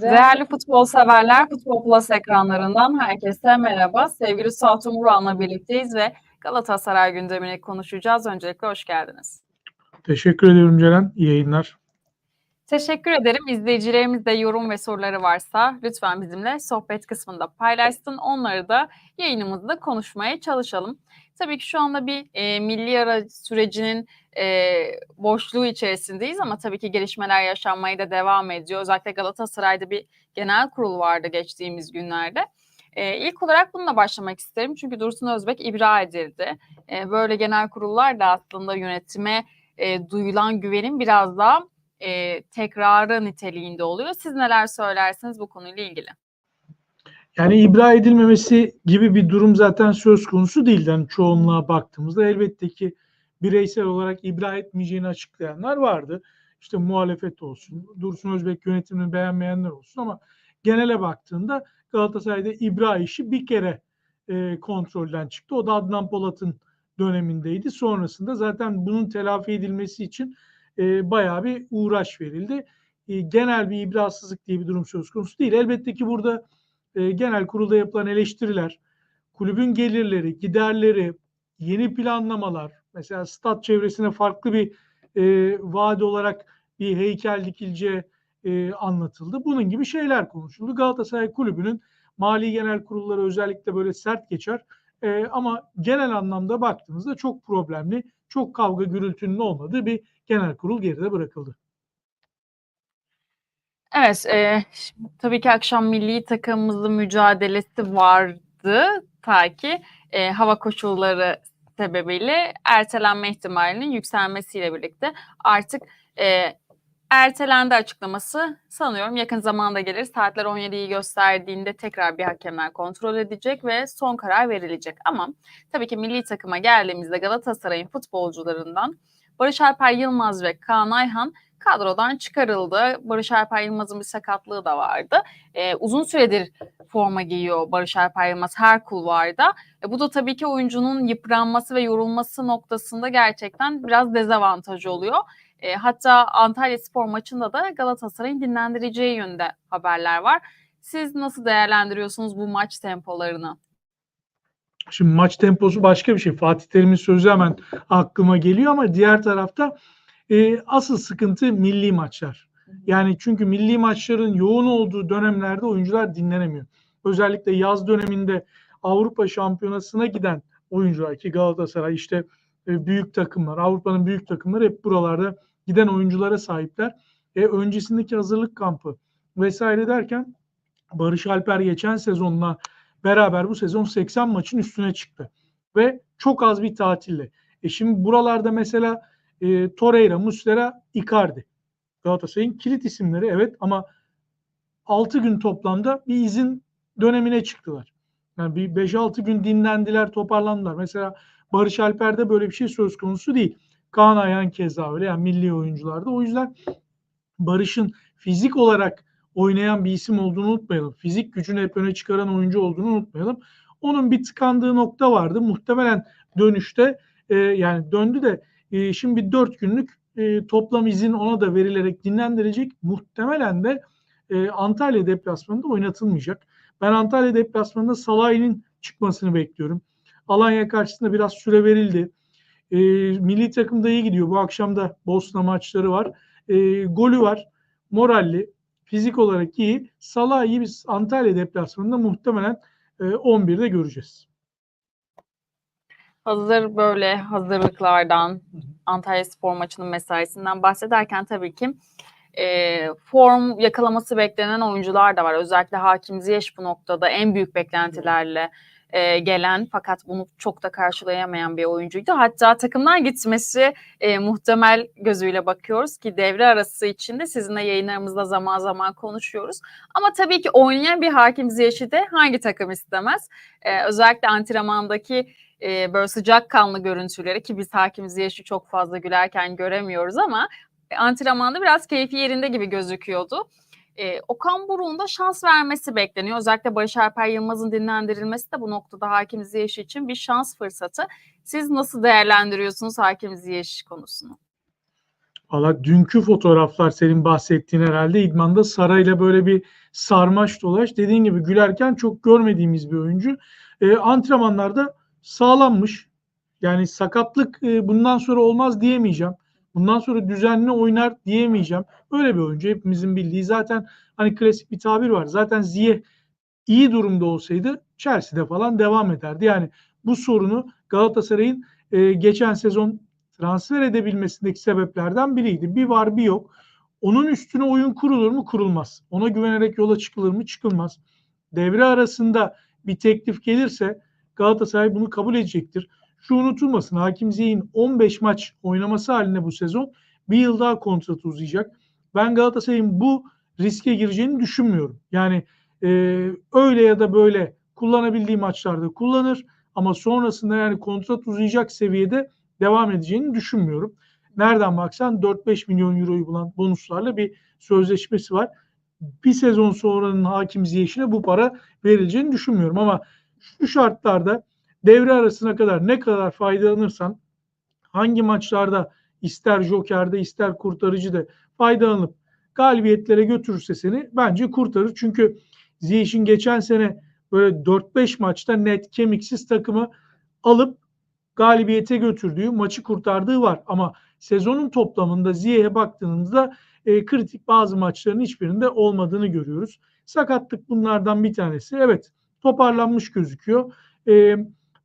Değerli futbol severler, Futbol Plus ekranlarından herkese merhaba. Sevgili Suat Umural'la birlikteyiz ve Galatasaray gündemini konuşacağız. Öncelikle hoş geldiniz. Teşekkür ediyorum Ceren. İyi yayınlar. Teşekkür ederim. İzleyicilerimiz de yorum ve soruları varsa lütfen bizimle sohbet kısmında paylaşsın. Onları da yayınımızda konuşmaya çalışalım. Tabii ki şu anda bir e, milli ara sürecinin e, boşluğu içerisindeyiz ama tabii ki gelişmeler yaşanmaya da devam ediyor. Özellikle Galatasaray'da bir genel kurul vardı geçtiğimiz günlerde. E, ilk olarak bununla başlamak isterim çünkü Dursun Özbek ibra edildi. E, böyle genel kurullar da aslında yönetime e, duyulan güvenin biraz daha e, tekrarı niteliğinde oluyor. Siz neler söylersiniz bu konuyla ilgili? Yani ibra edilmemesi gibi bir durum zaten söz konusu değil. Yani çoğunluğa baktığımızda elbette ki bireysel olarak ibra etmeyeceğini açıklayanlar vardı. İşte muhalefet olsun, Dursun Özbek yönetimini beğenmeyenler olsun ama genele baktığında Galatasaray'da ibra işi bir kere e, kontrolden çıktı. O da Adnan Polat'ın dönemindeydi. Sonrasında zaten bunun telafi edilmesi için e, bayağı bir uğraş verildi. E, genel bir ibrasızlık diye bir durum söz konusu değil. Elbette ki burada e, genel kurulda yapılan eleştiriler, kulübün gelirleri, giderleri, yeni planlamalar, mesela stat çevresine farklı bir e, vaat olarak bir heykel dikilce e, anlatıldı. Bunun gibi şeyler konuşuldu. Galatasaray Kulübü'nün mali genel kurulları özellikle böyle sert geçer. E, ama genel anlamda baktığımızda çok problemli, çok kavga gürültünün olmadığı bir genel kurul geride bırakıldı. Evet, e, tabii ki akşam milli takımımızın mücadelesi vardı ta ki e, hava koşulları sebebiyle ertelenme ihtimalinin yükselmesiyle birlikte artık e, ertelendi açıklaması sanıyorum yakın zamanda gelir. Saatler 17'yi gösterdiğinde tekrar bir hakemler kontrol edecek ve son karar verilecek. Ama tabii ki milli takıma geldiğimizde Galatasaray'ın futbolcularından Barış Alper Yılmaz ve Kaan Ayhan kadrodan çıkarıldı. Barış Alper Yılmaz'ın bir sakatlığı da vardı. Ee, uzun süredir forma giyiyor Barış Alper Yılmaz her kulvarda. E, bu da tabii ki oyuncunun yıpranması ve yorulması noktasında gerçekten biraz dezavantaj oluyor. E, hatta Antalya Spor maçında da Galatasaray'ın dinlendireceği yönde haberler var. Siz nasıl değerlendiriyorsunuz bu maç tempolarını? Şimdi maç temposu başka bir şey. Fatih Terim'in sözü hemen aklıma geliyor ama diğer tarafta e, asıl sıkıntı milli maçlar. Yani çünkü milli maçların yoğun olduğu dönemlerde oyuncular dinlenemiyor. Özellikle yaz döneminde Avrupa Şampiyonası'na giden oyuncular ki Galatasaray işte e, büyük takımlar, Avrupa'nın büyük takımları hep buralarda giden oyunculara sahipler. E, öncesindeki hazırlık kampı vesaire derken Barış Alper geçen sezonla beraber bu sezon 80 maçın üstüne çıktı. Ve çok az bir tatille. E şimdi buralarda mesela e, Torreira, Muslera, Icardi. Galatasaray'ın kilit isimleri evet ama 6 gün toplamda bir izin dönemine çıktılar. Yani bir 5-6 gün dinlendiler, toparlandılar. Mesela Barış Alper'de böyle bir şey söz konusu değil. Kaan Ayhan keza öyle yani milli oyuncularda. O yüzden Barış'ın fizik olarak oynayan bir isim olduğunu unutmayalım. Fizik gücünü hep öne çıkaran oyuncu olduğunu unutmayalım. Onun bir tıkandığı nokta vardı. Muhtemelen dönüşte e, yani döndü de e, şimdi 4 günlük e, toplam izin ona da verilerek dinlendirecek. Muhtemelen de e, Antalya deplasmanında oynatılmayacak. Ben Antalya deplasmanında Salah'ın çıkmasını bekliyorum. Alanya karşısında biraz süre verildi. E, milli takımda iyi gidiyor. Bu akşam da Bosna maçları var. E, golü var. Moralli. Fizik olarak iyi. Salah'ı Antalya deplasmanında muhtemelen e, 11'de göreceğiz. Hazır böyle hazırlıklardan, Antalya Spor maçının mesaisinden bahsederken tabii ki e, form yakalaması beklenen oyuncular da var. Özellikle Hakim Ziyech bu noktada en büyük beklentilerle e, gelen fakat bunu çok da karşılayamayan bir oyuncuydu. Hatta takımdan gitmesi e, muhtemel gözüyle bakıyoruz ki devre arası içinde sizinle yayınlarımızda zaman zaman konuşuyoruz. Ama tabii ki oynayan bir Hakim Ziyech'i de hangi takım istemez? E, özellikle antrenmandaki e, böyle sıcakkanlı görüntüleri ki biz Hakim Ziyech'i çok fazla gülerken göremiyoruz ama e, antrenmanda biraz keyfi yerinde gibi gözüküyordu. E, Okan Buruk'un da şans vermesi bekleniyor. Özellikle Barış Alper Yılmaz'ın dinlendirilmesi de bu noktada Hakim Ziyech için bir şans fırsatı. Siz nasıl değerlendiriyorsunuz Hakim Ziyech konusunu? Valla dünkü fotoğraflar senin bahsettiğin herhalde idmanda Saray'la böyle bir sarmaş dolaş. Dediğin gibi gülerken çok görmediğimiz bir oyuncu. E, antrenmanlarda sağlanmış. Yani sakatlık e, bundan sonra olmaz diyemeyeceğim. Bundan sonra düzenli oynar diyemeyeceğim. Öyle bir oyuncu hepimizin bildiği. Zaten hani klasik bir tabir var. Zaten Ziyeh iyi durumda olsaydı Chelsea'de falan devam ederdi. Yani bu sorunu Galatasaray'ın e, geçen sezon transfer edebilmesindeki sebeplerden biriydi. Bir var bir yok. Onun üstüne oyun kurulur mu? Kurulmaz. Ona güvenerek yola çıkılır mı? Çıkılmaz. Devre arasında bir teklif gelirse Galatasaray bunu kabul edecektir. Şu unutulmasın Hakim Ziyeh'in 15 maç oynaması halinde bu sezon bir yıl daha kontratı uzayacak. Ben Galatasaray'ın bu riske gireceğini düşünmüyorum. Yani e, öyle ya da böyle kullanabildiği maçlarda kullanır ama sonrasında yani kontrat uzayacak seviyede devam edeceğini düşünmüyorum. Nereden baksan 4-5 milyon euroyu bulan bonuslarla bir sözleşmesi var. Bir sezon sonranın hakim ziyişine bu para verileceğini düşünmüyorum ama şu şartlarda devre arasına kadar ne kadar faydalanırsan hangi maçlarda ister jokerde ister kurtarıcı da faydalanıp galibiyetlere götürürse seni bence kurtarır. Çünkü Ziyech'in geçen sene böyle 4-5 maçta net kemiksiz takımı alıp galibiyete götürdüğü, maçı kurtardığı var. Ama sezonun toplamında Ziyech'e baktığınızda e, kritik bazı maçların hiçbirinde olmadığını görüyoruz. Sakatlık bunlardan bir tanesi. Evet toparlanmış gözüküyor. E,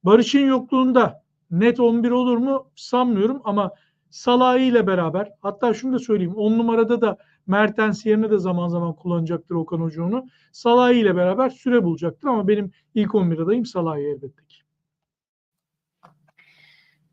Barış'ın yokluğunda net 11 olur mu sanmıyorum ama Salah ile beraber hatta şunu da söyleyeyim 10 numarada da Mertens yerine de zaman zaman kullanacaktır Okan Hoca onu. Salah ile beraber süre bulacaktır ama benim ilk 11 adayım Salah'ı elbette ki.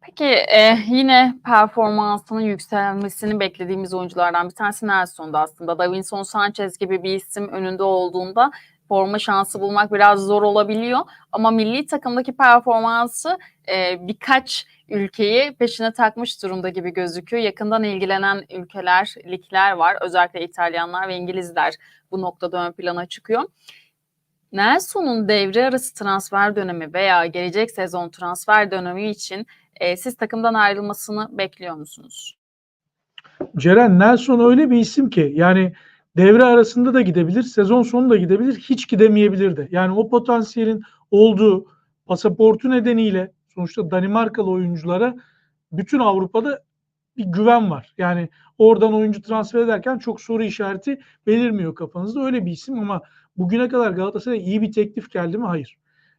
Peki e, yine performansının yükselmesini beklediğimiz oyunculardan bir tanesi Nelson'da aslında. Davinson Sanchez gibi bir isim önünde olduğunda forma şansı bulmak biraz zor olabiliyor. Ama milli takımdaki performansı e, birkaç ülkeyi peşine takmış durumda gibi gözüküyor. Yakından ilgilenen ülkeler, ligler var. Özellikle İtalyanlar ve İngilizler bu noktada ön plana çıkıyor. Nelson'un devre arası transfer dönemi veya gelecek sezon transfer dönemi için e, siz takımdan ayrılmasını bekliyor musunuz? Ceren Nelson öyle bir isim ki yani devre arasında da gidebilir, sezon sonu da gidebilir, hiç gidemeyebilir de. Yani o potansiyelin olduğu pasaportu nedeniyle sonuçta Danimarkalı oyunculara bütün Avrupa'da bir güven var. Yani oradan oyuncu transfer ederken çok soru işareti belirmiyor kafanızda. Öyle bir isim ama bugüne kadar Galatasaray'a iyi bir teklif geldi mi? Hayır.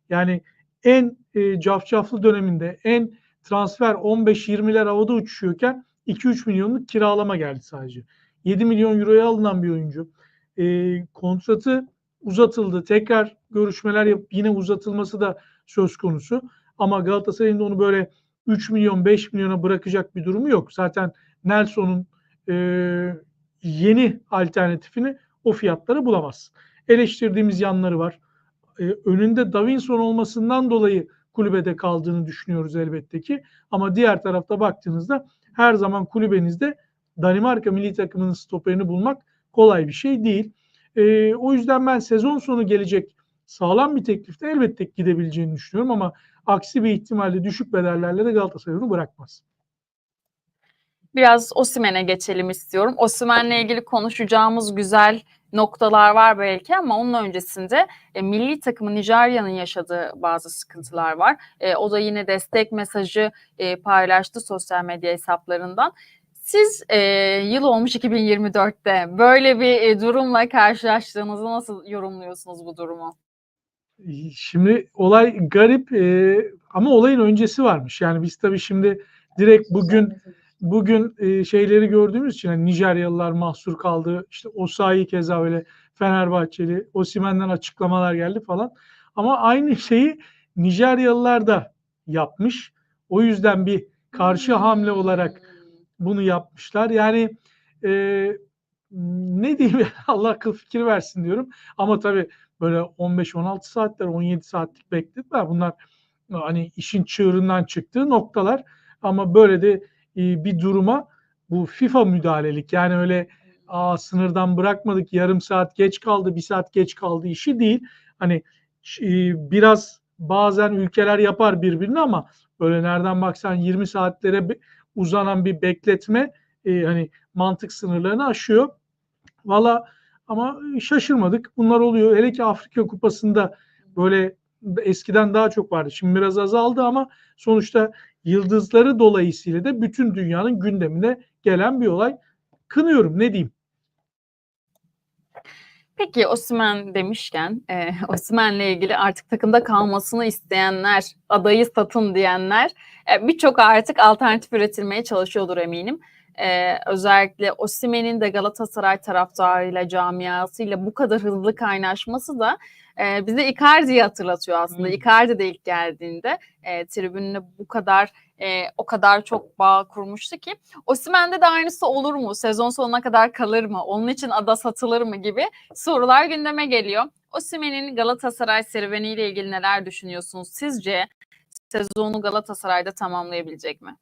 Yani en e, cafcaflı döneminde en transfer 15-20'ler havada uçuşuyorken 2-3 milyonluk kiralama geldi sadece. 7 milyon euroya alınan bir oyuncu. E, kontratı uzatıldı. Tekrar görüşmeler yapıp yine uzatılması da söz konusu. Ama Galatasaray'ın da onu böyle 3 milyon 5 milyona bırakacak bir durumu yok. Zaten Nelson'un e, yeni alternatifini o fiyatlara bulamaz. Eleştirdiğimiz yanları var. E, önünde Davinson olmasından dolayı kulübede kaldığını düşünüyoruz elbette ki. Ama diğer tarafta baktığınızda her zaman kulübenizde Danimarka milli takımının stoperini bulmak kolay bir şey değil. E, o yüzden ben sezon sonu gelecek sağlam bir teklifte elbette gidebileceğini düşünüyorum ama aksi bir ihtimalle düşük bedellerle de Galatasaray onu bırakmaz. Biraz Osimen'e geçelim istiyorum. Osimen'le ilgili konuşacağımız güzel noktalar var belki ama onun öncesinde e, milli takımı Nijerya'nın yaşadığı bazı sıkıntılar var. E, o da yine destek mesajı e, paylaştı sosyal medya hesaplarından. Siz e, yıl olmuş 2024'te böyle bir e, durumla karşılaştığınızı nasıl yorumluyorsunuz bu durumu? Şimdi olay garip e, ama olayın öncesi varmış. Yani biz tabii şimdi direkt bugün bugün e, şeyleri gördüğümüz için yani Nijeryalılar mahsur kaldı. İşte Osayi keza öyle Fenerbahçeli, Osimen'den açıklamalar geldi falan. Ama aynı şeyi Nijeryalılar da yapmış. O yüzden bir karşı hamle olarak bunu yapmışlar. Yani e, ne diyeyim Allah akıl fikir versin diyorum. Ama tabii böyle 15-16 saatler, 17 saatlik beklediler. Bunlar hani işin çığırından çıktığı noktalar. Ama böyle de e, bir duruma bu FIFA müdahalelik yani öyle Aa, sınırdan bırakmadık yarım saat geç kaldı bir saat geç kaldı işi değil. Hani e, biraz bazen ülkeler yapar birbirini ama böyle nereden baksan 20 saatlere uzanan bir bekletme e, hani mantık sınırlarını aşıyor. Valla ama şaşırmadık. Bunlar oluyor. Hele ki Afrika Kupası'nda böyle eskiden daha çok vardı. Şimdi biraz azaldı ama sonuçta yıldızları dolayısıyla da bütün dünyanın gündemine gelen bir olay. Kınıyorum ne diyeyim. Peki Osimhen demişken, e, Osimhen'le ilgili artık takımda kalmasını isteyenler, adayı satın diyenler e, birçok artık alternatif üretilmeye çalışıyordur eminim. E, özellikle Osimhen'in de Galatasaray taraftarıyla, camiasıyla bu kadar hızlı kaynaşması da e, bize Icardi'yi hatırlatıyor aslında. Hmm. Icardi de ilk geldiğinde e, tribününe bu kadar e, o kadar çok bağ kurmuştu ki. Osimhen'de de aynısı olur mu? Sezon sonuna kadar kalır mı? Onun için ada satılır mı gibi sorular gündeme geliyor. Osimhen'in Galatasaray serüveniyle ilgili neler düşünüyorsunuz? Sizce sezonu Galatasaray'da tamamlayabilecek mi?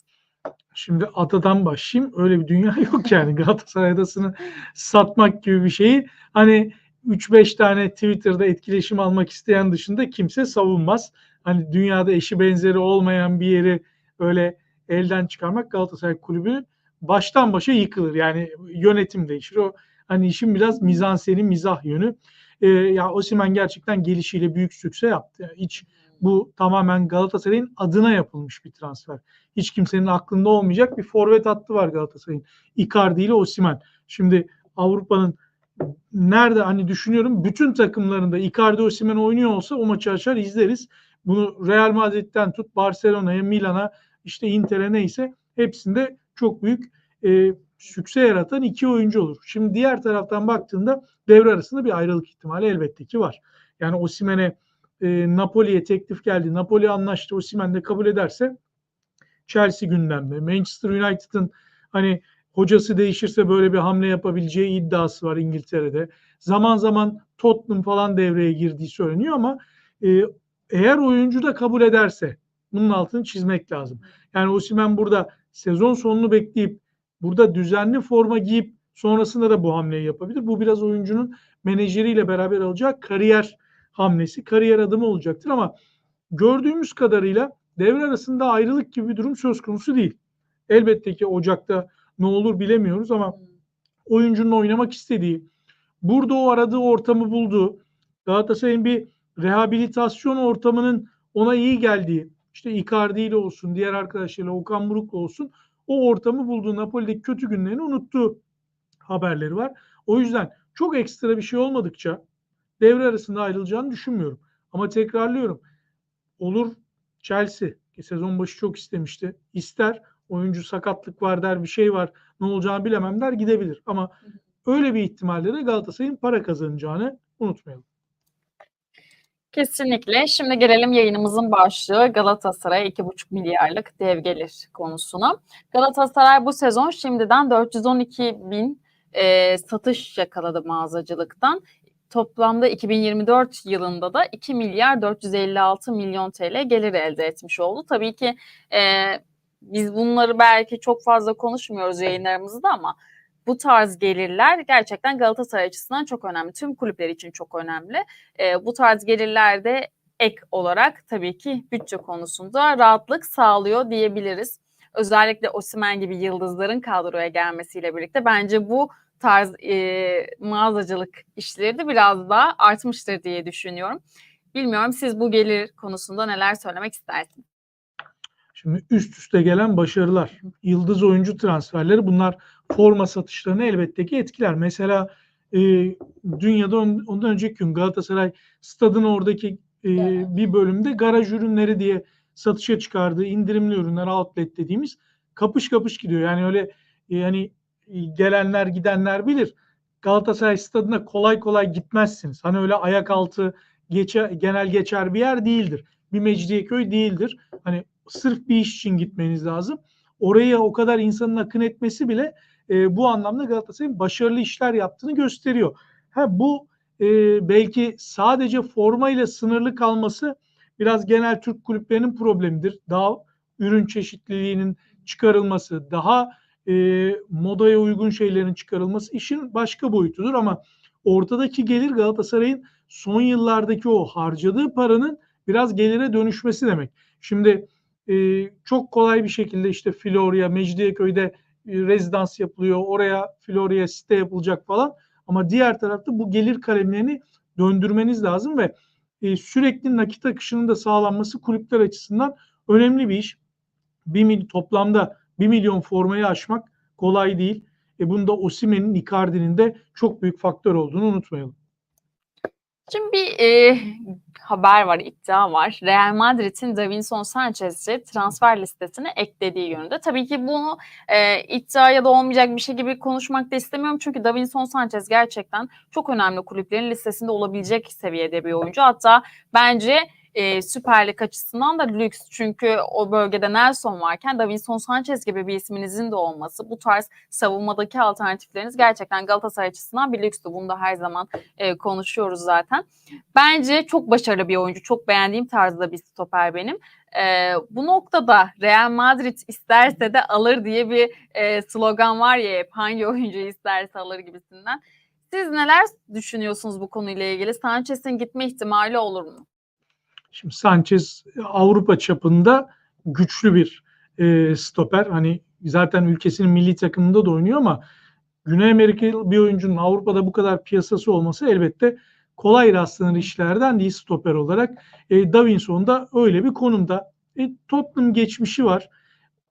Şimdi adadan başlayayım. Öyle bir dünya yok yani. Galatasaray adasını satmak gibi bir şeyi hani 3-5 tane Twitter'da etkileşim almak isteyen dışında kimse savunmaz. Hani dünyada eşi benzeri olmayan bir yeri öyle elden çıkarmak Galatasaray kulübü baştan başa yıkılır. Yani yönetim değişir. O hani işin biraz mizanseni, mizah yönü. Ee, ya Osimhen gerçekten gelişiyle büyük sükse yaptı. Yani hiç bu tamamen Galatasaray'ın adına yapılmış bir transfer. Hiç kimsenin aklında olmayacak bir forvet hattı var Galatasaray'ın. Icardi ile Osimhen. Şimdi Avrupa'nın nerede hani düşünüyorum bütün takımlarında Icardi Osimhen oynuyor olsa o maçı açar izleriz. Bunu Real Madrid'den tut Barcelona'ya, Milan'a, işte Inter'e neyse hepsinde çok büyük e, sükse yaratan iki oyuncu olur. Şimdi diğer taraftan baktığında devre arasında bir ayrılık ihtimali elbette ki var. Yani Osimhen'e e, Napoli'ye teklif geldi. Napoli anlaştı. Osimhen de kabul ederse Chelsea gündemde. Manchester United'ın hani hocası değişirse böyle bir hamle yapabileceği iddiası var İngiltere'de. Zaman zaman Tottenham falan devreye girdiği söyleniyor ama e, eğer oyuncu da kabul ederse bunun altını çizmek lazım. Yani Osimhen burada sezon sonunu bekleyip burada düzenli forma giyip sonrasında da bu hamleyi yapabilir. Bu biraz oyuncunun menajeriyle beraber alacağı kariyer hamlesi, kariyer adımı olacaktır ama gördüğümüz kadarıyla devre arasında ayrılık gibi bir durum söz konusu değil. Elbette ki Ocak'ta ne olur bilemiyoruz ama oyuncunun oynamak istediği, burada o aradığı ortamı bulduğu, Galatasaray'ın bir rehabilitasyon ortamının ona iyi geldiği, işte Icardi ile olsun, diğer arkadaşlarıyla Okan Buruk'la olsun o ortamı bulduğu Napoli'deki kötü günlerini unuttuğu haberleri var. O yüzden çok ekstra bir şey olmadıkça devre arasında ayrılacağını düşünmüyorum. Ama tekrarlıyorum. Olur Chelsea ki sezon başı çok istemişti. İster oyuncu sakatlık var der bir şey var ne olacağını bilemem der gidebilir. Ama öyle bir ihtimalle de Galatasaray'ın para kazanacağını unutmayalım. Kesinlikle. Şimdi gelelim yayınımızın başlığı Galatasaray 2,5 milyarlık dev gelir konusuna. Galatasaray bu sezon şimdiden 412 bin e, satış yakaladı mağazacılıktan. Toplamda 2024 yılında da 2 milyar 456 milyon TL gelir elde etmiş oldu. Tabii ki e, biz bunları belki çok fazla konuşmuyoruz yayınlarımızda ama bu tarz gelirler gerçekten Galatasaray açısından çok önemli. Tüm kulüpler için çok önemli. E, bu tarz gelirler de ek olarak tabii ki bütçe konusunda rahatlık sağlıyor diyebiliriz. Özellikle Osimhen gibi yıldızların kadroya gelmesiyle birlikte bence bu tarz e, mağazacılık işleri de biraz daha artmıştır diye düşünüyorum. Bilmiyorum siz bu gelir konusunda neler söylemek istersiniz? Şimdi üst üste gelen başarılar, yıldız oyuncu transferleri bunlar forma satışlarını elbette ki etkiler. Mesela e, dünyada on, ondan önceki gün Galatasaray stadın oradaki e, bir bölümde garaj ürünleri diye satışa çıkardığı indirimli ürünler outlet dediğimiz kapış kapış gidiyor. Yani öyle yani gelenler gidenler bilir. Galatasaray stadına kolay kolay gitmezsiniz. Hani öyle ayak altı geçer, genel geçer bir yer değildir. Bir Mecidiyeköy değildir. Hani sırf bir iş için gitmeniz lazım. Oraya o kadar insanın akın etmesi bile e, bu anlamda Galatasaray'ın başarılı işler yaptığını gösteriyor. Ha bu e, belki sadece formayla sınırlı kalması biraz genel Türk kulüplerinin problemidir. Daha ürün çeşitliliğinin çıkarılması, daha e, modaya uygun şeylerin çıkarılması işin başka boyutudur ama ortadaki gelir Galatasaray'ın son yıllardaki o harcadığı paranın biraz gelire dönüşmesi demek. Şimdi e, çok kolay bir şekilde işte Florya, Mecidiyeköy'de e, rezidans yapılıyor, oraya Florya site yapılacak falan. Ama diğer tarafta bu gelir kalemlerini döndürmeniz lazım ve e, sürekli nakit akışının da sağlanması kulüpler açısından önemli bir iş. Bir mil, toplamda 1 milyon formayı aşmak kolay değil. E bunda Osimhen'in, Icardi'nin de çok büyük faktör olduğunu unutmayalım. Şimdi bir e, haber var, iddia var. Real Madrid'in Davinson Sanchez'i transfer listesine eklediği yönünde. Tabii ki bunu e, iddia ya da olmayacak bir şey gibi konuşmak da istemiyorum. Çünkü Davinson Sanchez gerçekten çok önemli kulüplerin listesinde olabilecek seviyede bir oyuncu. Hatta bence e, Süper Lig açısından da lüks. Çünkü o bölgede Nelson varken Davinson Sanchez gibi bir isminizin de olması, bu tarz savunmadaki alternatifleriniz gerçekten Galatasaray açısından bir lükstü. Bunu da her zaman e, konuşuyoruz zaten. Bence çok başarılı bir oyuncu. Çok beğendiğim tarzda bir stoper benim. E, bu noktada Real Madrid isterse de alır diye bir e, slogan var ya hep hangi oyuncuyu isterse alır gibisinden. Siz neler düşünüyorsunuz bu konuyla ilgili? Sanchez'in gitme ihtimali olur mu? Şimdi Sanchez Avrupa çapında güçlü bir e, stoper. Hani zaten ülkesinin milli takımında da oynuyor ama Güney Amerikalı bir oyuncunun Avrupa'da bu kadar piyasası olması elbette kolay rastlanır işlerden değil stoper olarak. E, Davinson da öyle bir konumda. E, Tottenham geçmişi var.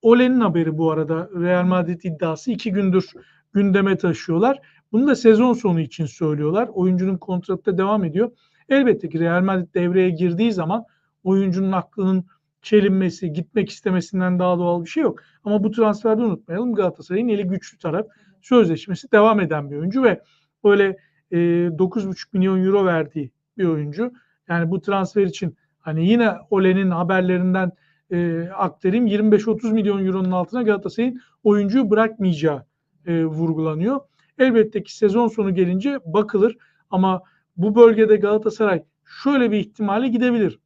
Ole'nin haberi bu arada Real Madrid iddiası iki gündür gündeme taşıyorlar. Bunu da sezon sonu için söylüyorlar. Oyuncunun kontratı da devam ediyor. Elbette ki Real Madrid devreye girdiği zaman oyuncunun aklının çelinmesi, gitmek istemesinden daha doğal bir şey yok. Ama bu transferde unutmayalım Galatasaray'ın eli güçlü taraf. Sözleşmesi devam eden bir oyuncu ve böyle e, 9,5 milyon euro verdiği bir oyuncu. Yani bu transfer için hani yine Ole'nin haberlerinden e, aktarayım 25-30 milyon euronun altına Galatasaray'ın oyuncuyu bırakmayacağı e, vurgulanıyor. Elbette ki sezon sonu gelince bakılır ama bu bölgede Galatasaray şöyle bir ihtimale gidebilir.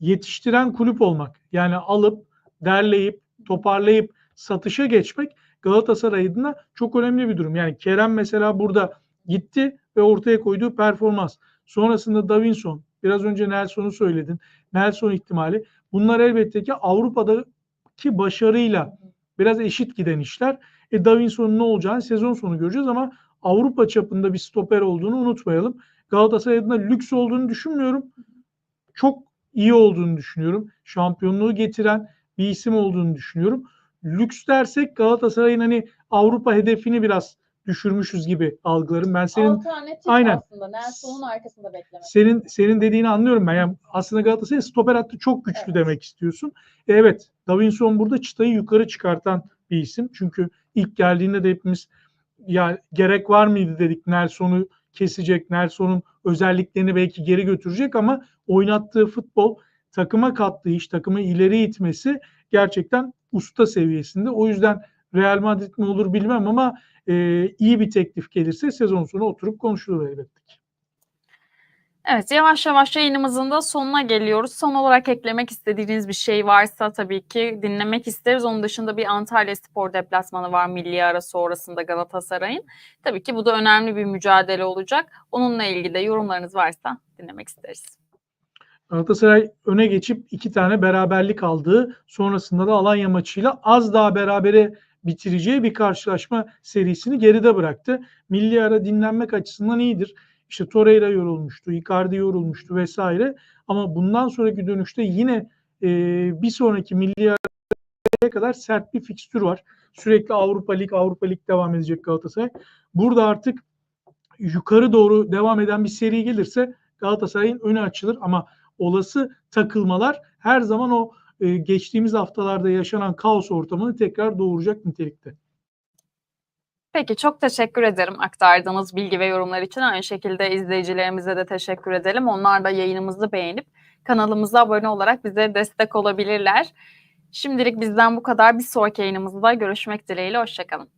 Yetiştiren kulüp olmak yani alıp derleyip toparlayıp satışa geçmek Galatasaray adına çok önemli bir durum. Yani Kerem mesela burada gitti ve ortaya koyduğu performans. Sonrasında Davinson, biraz önce Nelson'u söyledin. Nelson ihtimali. Bunlar elbette ki Avrupa'daki başarıyla biraz eşit giden işler. E Davinson'un ne olacağını sezon sonu göreceğiz ama Avrupa çapında bir stoper olduğunu unutmayalım. Galatasaray adına lüks olduğunu düşünmüyorum. Çok iyi olduğunu düşünüyorum. Şampiyonluğu getiren bir isim olduğunu düşünüyorum. Lüks dersek Galatasaray'ın hani Avrupa hedefini biraz düşürmüşüz gibi algılarım. Ben senin Alternatif Aynen. aslında. Nelson'un arkasında beklemek. senin senin dediğini anlıyorum ben. Yani aslında Galatasaray stoper hattı çok güçlü Evet. demek istiyorsun. E, Evet, Davinson burada çıtayı yukarı çıkartan bir isim. Çünkü ilk geldiğinde de hepimiz ya gerek var mıydı dedik Nelson'u kesecek, Nelson'un özelliklerini belki geri götürecek ama oynattığı futbol, takıma kattığı iş, takımı ileri itmesi gerçekten usta seviyesinde. O yüzden Real Madrid mi olur bilmem ama e, iyi bir teklif gelirse sezon sonu oturup konuşulur elbette ki. Evet yavaş yavaş yayınımızın da sonuna geliyoruz. Son olarak eklemek istediğiniz bir şey varsa tabii ki dinlemek isteriz. Onun dışında bir Antalya Spor deplasmanı var milli ara sonrasında Galatasaray'ın. Tabii ki bu da önemli bir mücadele olacak. Onunla ilgili de yorumlarınız varsa dinlemek isteriz. Galatasaray öne geçip iki tane beraberlik aldığı sonrasında da Alanya maçıyla az daha berabere bitireceği bir karşılaşma serisini geride bıraktı. Milli ara dinlenmek açısından iyidir. İşte Torreira yorulmuştu, Icardi yorulmuştu vesaire. Ama bundan sonraki dönüşte yine e, bir sonraki milli kadar sert bir fikstür var. Sürekli Avrupa Lig, Avrupa Lig devam edecek Galatasaray. Burada artık yukarı doğru devam eden bir seri gelirse Galatasaray'ın önü açılır ama olası takılmalar her zaman o e, geçtiğimiz haftalarda yaşanan kaos ortamını tekrar doğuracak nitelikte. Peki çok teşekkür ederim aktardığınız bilgi ve yorumlar için. Aynı şekilde izleyicilerimize de teşekkür edelim. Onlar da yayınımızı beğenip kanalımıza abone olarak bize destek olabilirler. Şimdilik bizden bu kadar. Bir sonraki yayınımızda görüşmek dileğiyle. Hoşçakalın.